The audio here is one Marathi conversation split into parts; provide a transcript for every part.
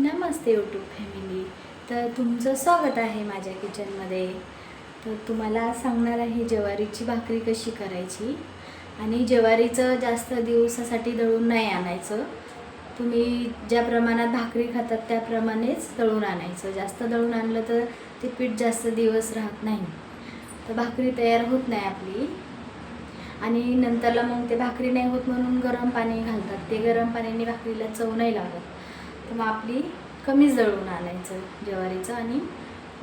नमस्ते यूट्यूब फॅमिली तर तुमचं स्वागत आहे माझ्या किचनमध्ये तर तुम्हाला सांगणार आहे ज्वारीची भाकरी कशी करायची आणि ज्वारीचं जास्त दिवसासाठी दळून नाही आणायचं. तुम्ही ज्या प्रमाणात भाकरी खातात त्याप्रमाणेच दळून आणायचं. जास्त दळून आणलं तर ते पीठ जास्त दिवस राहत नाही. तर भाकरी तयार होत नाही आपली. आणि नंतरला मग ते भाकरी नाही होत म्हणून गरम पाणी घालतात. ते गरम पाण्याने भाकरीला चव नाही लागत. तर मग आपली कमी जळून आणायचं ज्वारीचं आणि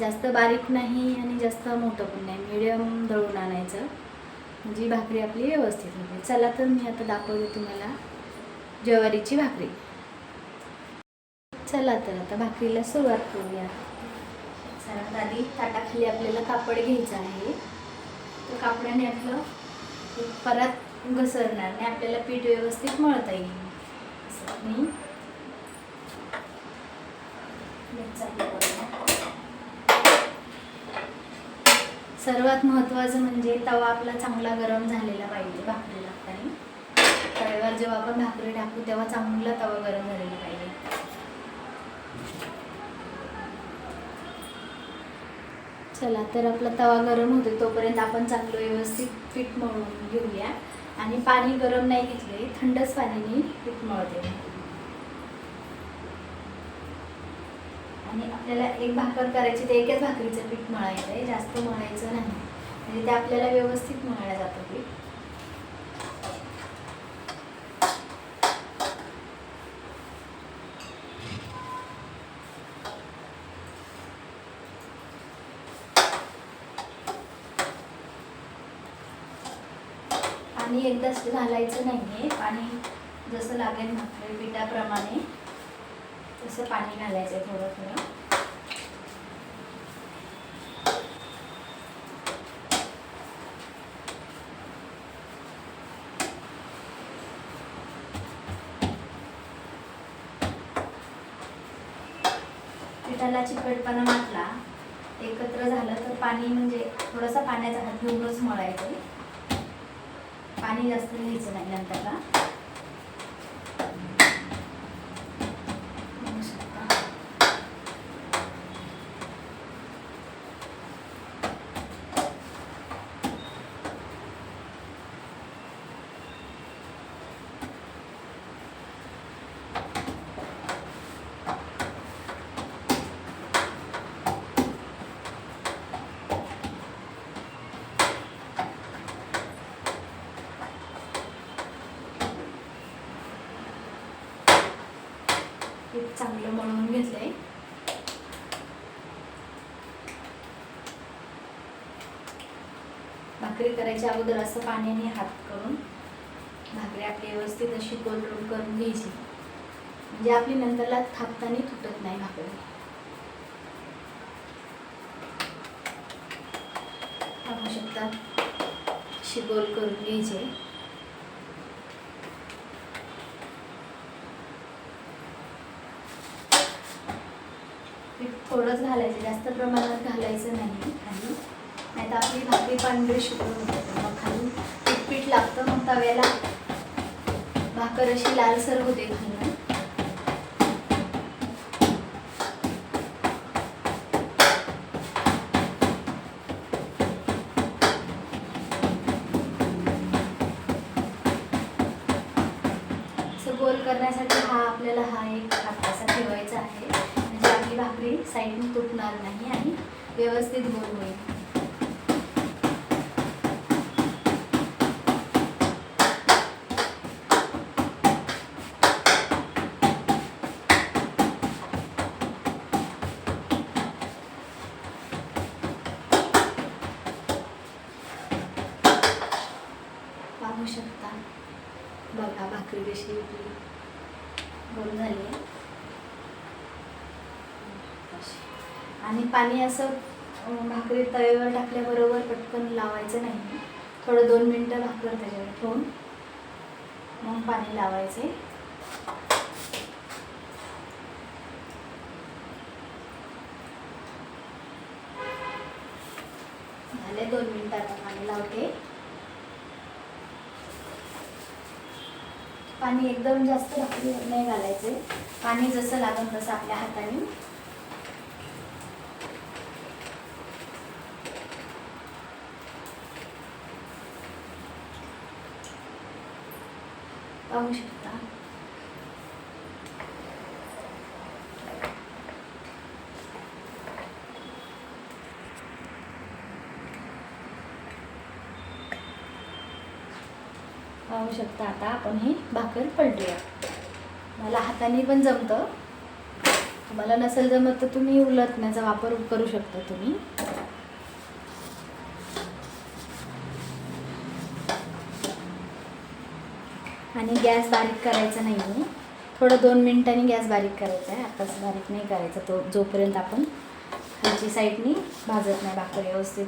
जास्त बारीक नाही आणि जास्त मोठं पण नाही मिडियम दळून आणायचं. म्हणजे भाकरी आपली व्यवस्थित होते. चला तर मी आता दाखवते तुम्हाला ज्वारीची भाकरी. चला तर आता भाकरीला सुरुवात करूया. सर्वात आधी ताटाखाली आपल्याला कापड घ्यायचं आहे. तर कापडाने आपलं परत घसरणार नाही. आपल्याला पीठ व्यवस्थित मळता येईल. असं मी मीठ चालू करूया. सर्वात महत्त्वाचं म्हणजे तवा आपला चांगला गरम झालेला पाहिजे भाकरी लागताना. तव्यावर जेव्हा आपण भाकरी टाकू तेव्हा चांगला तवा गरम झालेला पाहिजे. चला तर आपला तवा गरम होतो तोपर्यंत आपण चांगलं व्यवस्थित पीठ मळून घेऊया. आणि पाणी गरम नाही घेतले थंडच पाण्याने पीठ मळते. आणि आपल्याला एक भाकर करायची ते एकच भाकरीचं पीठ मळायचं आहे. जास्त मळायचं नाही. म्हणजे ते आपल्याला व्यवस्थित मळलं जातं पीठ पाणी एकदाच घालायचं नाही आहे पाणी जसं लागेल भाकरी पिठाप्रमाणे. तसं पाणी घालायचं आहे थोडं थोडं. पिठाला चिकटपणा मारला एकत्र झालं तर पाणी म्हणजे थोडासा पाण्याचा हात घेऊनच मळायचं. पाणी जास्त घ्यायचं नाही नंतरला बघू शकता. पीठ चांगलं मळून आहे भाकरी करायच्या अगोदर असं पाण्याने हात करून भाकरी आपली व्यवस्थित अशी गोल रोल करून घ्यायची. म्हणजे आपली नंतरला थापताना तुटत नाही भाकरी. पाहू शकता अशी गोल करून घ्यायचे पीठ थोडंच घालायचं जास्त प्रमाणात घालायचं नाही खाली. नाही तर आपली भाकरी पांढरी शिकून होते मग खाली पीठ पीठ लागतं. मग तव्याला भाकर अशी लालसर होते खालून गोल करण्यासाठी हा आपल्याला हा एक असा ठेवायचा आहे. माझी भाकरी साईडने तुटणार नाही आणि व्यवस्थित गोल होईल पाहू शकता. बघा भाकरी कशी गोल झाली आहे. आणि पाणी असं भाकरी तव्यावर टाकल्याबरोबर पटकन लावायचं नाही. थोडं दोन मिनटं भाकर त्याच्यावर ठेवून मग पाणी लावायचे. झाले दोन मिनटं आता पाणी लावते. पाणी एकदम जास्त भाकरीवर नाही घालायचे. पाणी जसं लागेल तसं आपल्या हाताने पाहू शकता पाहू शकता आता आपण ही भाकर पलटूया. मला हाताने पण जमतं. तुम्हाला नसेल जमत तर तुम्ही उलटण्याचा वापर करू शकता तुम्ही. आणि गॅस बारीक करायचा नाही आहे. थोडं दोन मिनटांनी गॅस बारीक करायचा आहे. आताच बारीक नाही करायचा तो जोपर्यंत आपण खालची साईडनी भाजत नाही भाकर व्यवस्थित.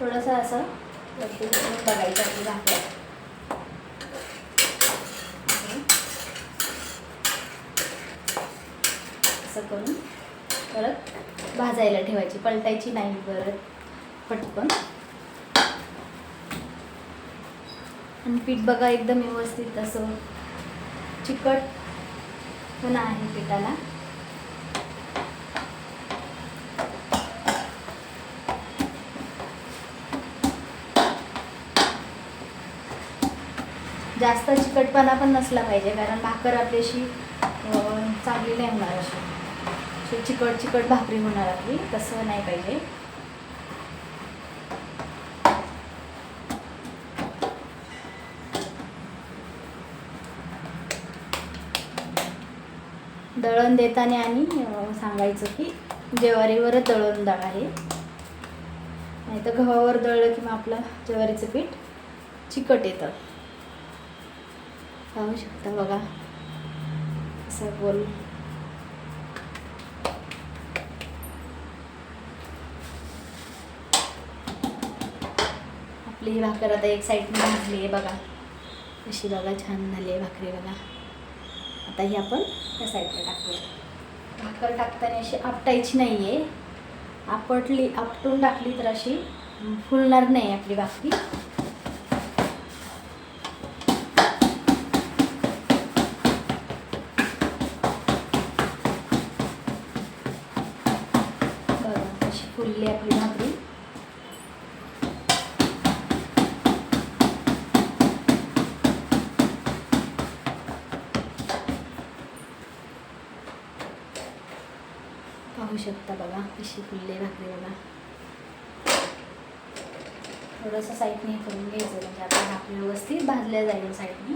थोडंसं असं वरती बघायचं असं करून परत भाजायला ठेवायची पलटायची नाही परत. पटकन आणि पीठ बघा एकदम व्यवस्थित असं चिकट पण आहे पिठाला. जास्त चिकटपणा पण नसला पाहिजे कारण भाकर आपल्याशी चांगली नाही होणार अशी. चिकट चिकट भाकरी होणार आपली तसं नाही पाहिजे. दळण देताना आणि सांगायचं की ज्वारीवरच दळण दळ आहे. नाही तर गव्हावर दळलं की मग आपलं ज्वारीचं पीठ चिकट येतं. पाहू शकता बघा. असं गोल आपली ही भाकर आता एक साईडने भाजली आहे बघा. अशी बघा छान झाली आहे भाकरी बघा. आता ही आपण त्या साईडला टाकूया. भाकर टाकताना अशी आपटायची नाही आहे आपटली आपटून टाकली तर अशी फुलणार नाही आपली भाकरी बघा कशी फुलली आपली भाकरी. पाहू शकता बघा कशी फुलली भाकरी बघा. थोडंसं साईडने करून घ्यायचं म्हणजे आपली भाकरी व्यवस्थित भाजल्या जाईल साईडने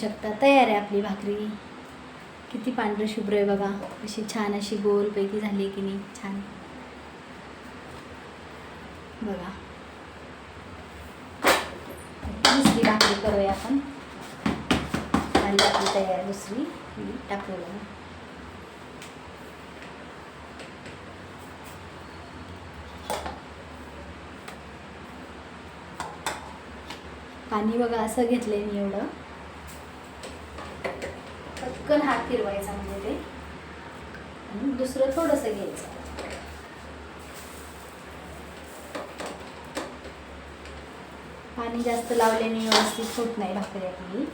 शकता. तयार आहे आपली भाकरी. किती पांढरं शुभ्र आहे बघा. अशी छान अशी गोलपैकी झाली की नाही? छान. बघा. दुसरी भाकरी करूया आपण. आणि आपली तयार दुसरी. टाकू टाकूया पाणी बघा असं घेतलंय मी एवढं. पटकन हात फिरवायचा म्हणजे ते. आणि दुसरं थोडंसं घ्यायचं. पाणी जास्त लावल्याने व्यवस्थित होत नाही भाकरी आपली.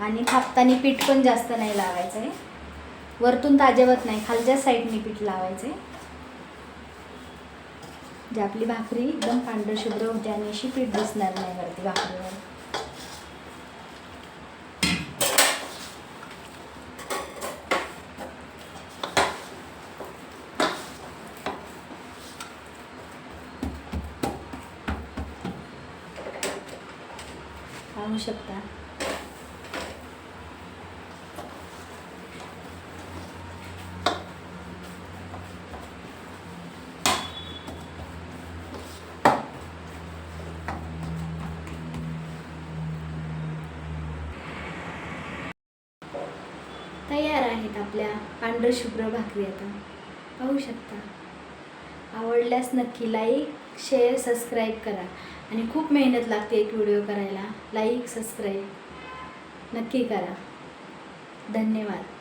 आणि थापताना पीठ पण जास्त नाही लावायचं आहे वरतून ताजेवत नाही खालच्या साईडने पीठ लावायचं आहे जे आपली भाकरी एकदम पांढरशुभ्र होते आणि अशी पीठ दिसणार नाही वरती भाकरीवर. पाहू शकता. तयार आहेत आपल्या पांढरशुभ्र भाकरी आता. पाहू शकता. आवडल्यास नक्की लाईक शेअर सबस्क्राईब करा. आणि खूप मेहनत लागते एक व्हिडिओ करायला. लाईक सबस्क्राईब नक्की करा. धन्यवाद.